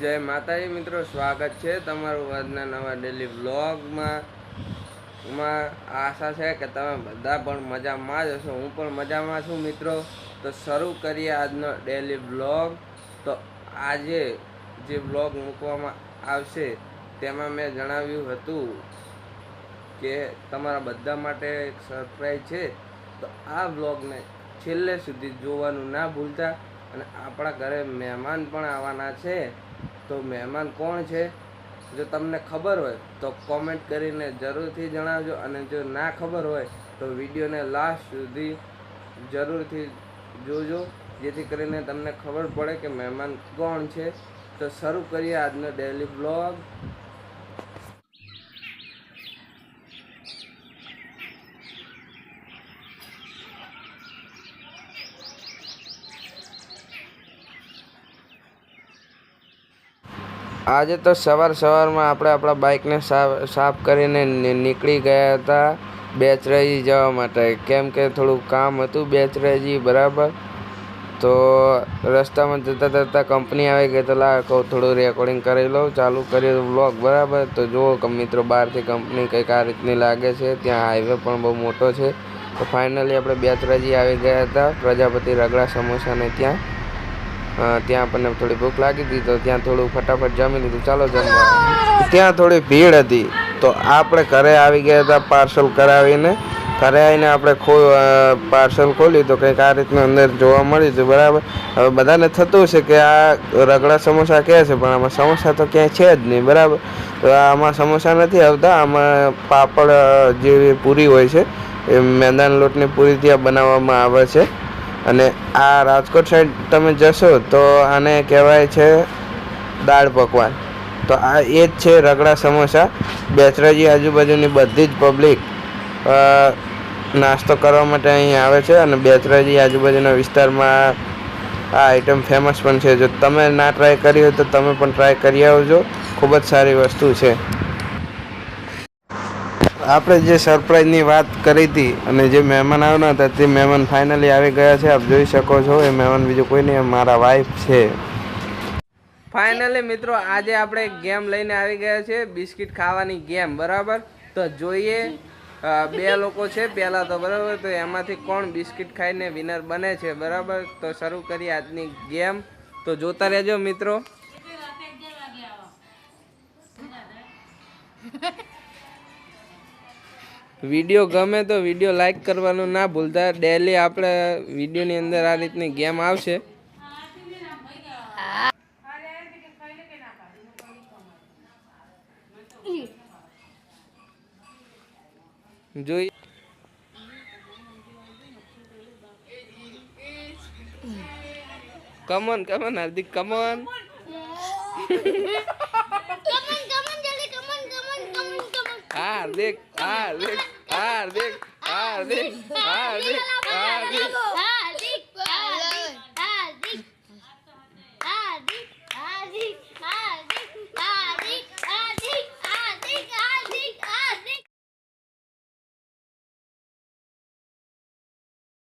જય માતાજી મિત્રો, સ્વાગત છે તમારું આજના નવા ડેલી વ્લોગમાં આશા છે કે તમે બધા પણ મજામાં જ હશો. હું પણ મજામાં છું મિત્રો. તો શરૂ કરીએ આજનો ડેલી વ્લોગ તો આજે જે વ્લોગ મૂકવામાં આવશે, તેમાં મેં જણાવ્યું હતું કે તમારા બધા માટે એક સરપ્રાઈઝ છે. તો આ વ્લોગને છેલ્લે સુધી જોવાનું ના ભૂલતા અને આપણા ઘરે મહેમાન પણ આવવાના છે. તો મહેમાન કોણ છે? જો તમને ખબર હોય, તો કોમેન્ટ કરીને જરૂરથી જણાવજો. અને જો ના ખબર હોય, તો વિડીયોને લાસ્ટ સુધી જરૂરથી જોજો. જેથી કરીને તમને ખબર પડે કે મહેમાન કોણ છે. તો શરૂ કરીએ આજનો ડેલી બ્લોગ આજે તો સવાર સવારમાં આપણે આપણા બાઇકને સાફ સાફ કરીને નીકળી ગયા હતા બેચરાજી જવા માટે. કેમ કે થોડું કામ હતું બેચરાજી બરાબર? તો રસ્તામાં જતાં જતાં કંપની આવી ગઈ તો લા કહું થોડું રેકોર્ડિંગ કરી લઉં, ચાલુ કરી વ્લોગ બરાબર? તો જુઓ મિત્રો બહારથી કંપની કંઈક આ રીતની લાગે છે. ત્યાં હાઈવે પણ બહુ મોટો છે. તો ફાઇનલી આપણે બેચરાજી આવી ગયા હતા, પ્રજાપતિ રગડા સમોસાને ત્યાં. ત્યાં આપણને થોડી ભૂખ લાગી હતી, તો ત્યાં થોડું ફટાફટ જમી લીધું. ચાલો જમવા. ત્યાં થોડી ભીડ હતી. તો આપણે ઘરે આવી ગયા હતા પાર્સલ કરાવીને. ઘરે આવીને આપણે પાર્સલ ખોલ્યું તો કંઈક આ રીતનું અંદર જોવા મળ્યું હતું બરાબર? હવે બધાને થતું હશે કે આ રગડા સમોસા કહે છે, પણ આમાં સમોસા તો ક્યાંય છે જ નહીં. બરાબર? તો આમાં સમોસા નથી આવતા. આમાં પાપડ જેવી પૂરી હોય છે. એ મેદાન લોટની પૂરી ત્યાં બનાવવામાં આવે છે. અને આ રાજકોટ સાઈડ તમે જશો તો આને કહેવાય છે દાળ પકવાન. તો આ એ જ છે રગડા સમોસા. બેચરાજી આજુબાજુની બધી જ પબ્લિક નાસ્તો કરવા માટે અહીં આવે છે અને બેચરાજી આજુબાજુના વિસ્તારમાં આ આઈટમ ફેમસ પણ છે. જો તમે ના ટ્રાય કરી હોય તો તમે પણ ટ્રાય કરી આવજો. ખૂબ જ સારી વસ્તુ છે. આપણે જે સરપ્રાઈઝની વાત કરી હતી અને જે મહેમાન આવ્યા હતા તે મહેમાન ફાઇનલી આવી ગયા છે. આપ જોઈ શકો છો એ મહેમાન બીજું કોઈ નહીં મારા વાઈફ છે. ફાઇનલી મિત્રો આજે આપણે ગેમ લઈને આવી ગયા છે બિસ્કિટ ખાવાની ગેમ બરાબર? તો જોઈએ બે લોકો છે પહેલાં તો બરાબર તો એમાંથી કોણ બિસ્કિટ ખાઈને વિનર બને છે બરાબર? તો શરૂ કરીએ આજની ગેમ તો જોતા રહેજો મિત્રો. વીડિયો ગમે તો વીડિયો લાઈક કરવાનું ના ભૂલતા. ડેલી આપણે વિડીયોની અંદર આ રીતની ગેમ આવશે. જોઈ. Come on come on Hardik come on Hardik Hardik Hardik Hardik Hardik Hardik Hardik